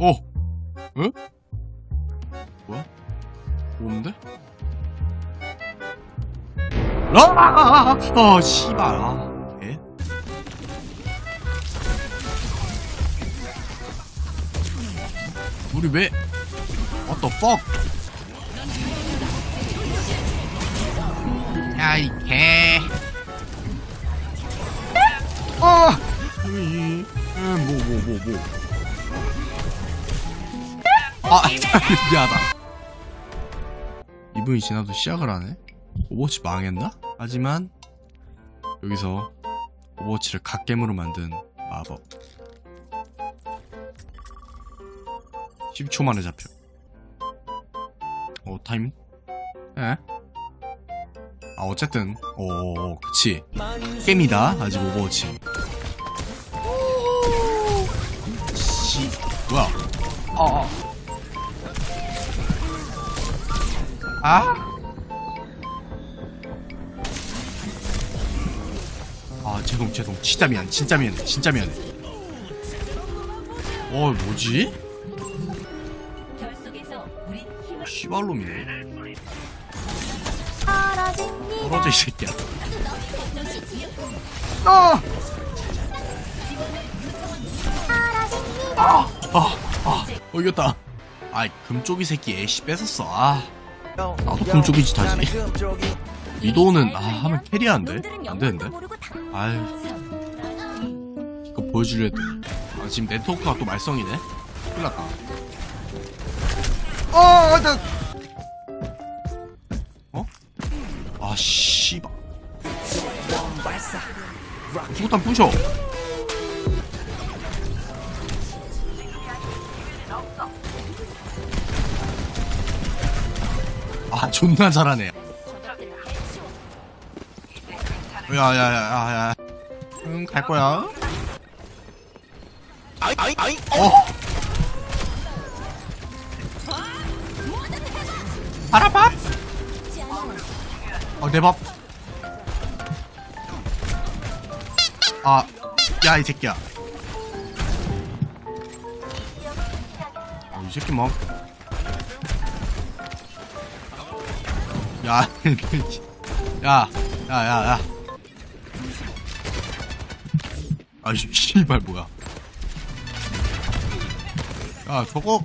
어? 응? 뭐야? 뭔데? 아! 어, 씨발. 아, 에? 우리 왜? What the fuck? 야, 이 개. 음, 뭐, 뭐, 뭐, 뭐. 아, 미안하다. 이분이 지나도 시작을 하네? 오버워치 망했나? 하지만, 여기서 오버워치를 갓겜으로 만든 마법. 10초 만에 잡혀. 어, 타이밍? 에? 아, 어쨌든, 어, 그치. 게임이다, 아직 오버워치. 씨, 뭐야. 어, 어. 아? 아, 죄송, 죄송. 진짜 미안, 진짜 미안해, 진짜 미안해. 어, 뭐지? 씨발놈이네. 떨어져, 이 새끼야. 아! 아, 아, 아, 어, 이겼다. 아이, 금쪽이 새끼 애쉬 뺏었어. 아, 나도 금쪽이지, 다시. 위도우는, 아, 하면? 놈들은 안 되는데? 아유, 이거 보여주려 했더니. 아, 지금 네트워크가 또 말썽이네? 큰일 났다. 어, 나. 어? 아, 씨발. 구구탄 부셔. 아, 존나 잘하네. 야야야야야. 응 갈 거야. 아이 아이 아이 어? 바라밥 어내밥. 아 야 이 새끼야. 어, 이 새끼 뭐 야, 야, 야, 야, 야. 아, 이 씨발 뭐야? 야, 저거